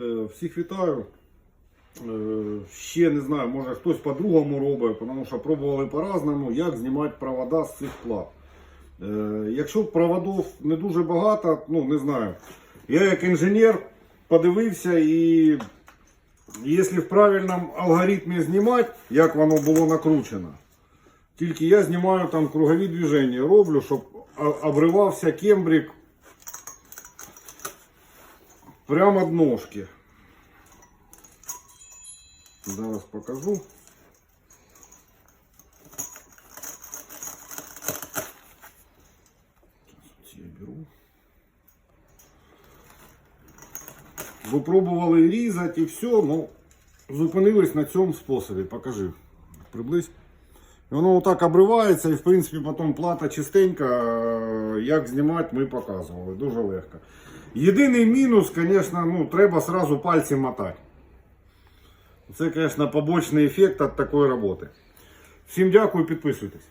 Е, Всіх вітаю. Е, Ще не знаю, може хтось по-другому робить, тому що пробували по-разному, як знімати провода з цих плат. Е, Якщо проводів не дуже багато, ну не знаю. Я як інженер подивився і якщо в правильному алгоритмі знімати, як воно було накручено, тільки я знімаю там кругові движення, роблю, щоб обривався кембрик прямо від ножки. Зараз покажу. Сейчас я беру. Випробували різати і все, ну зупинились на цьому способі. Покажи. Приблизь. І Воно отак обривається і в принципі потім плата чистенька. Е, Як знімати, ми показували. Дуже легко. Єдиний мінус, звісно, ну, треба сразу пальці мотати. Це, звісно, побочний ефект від такої роботи. Всім дякую, підписуйтесь.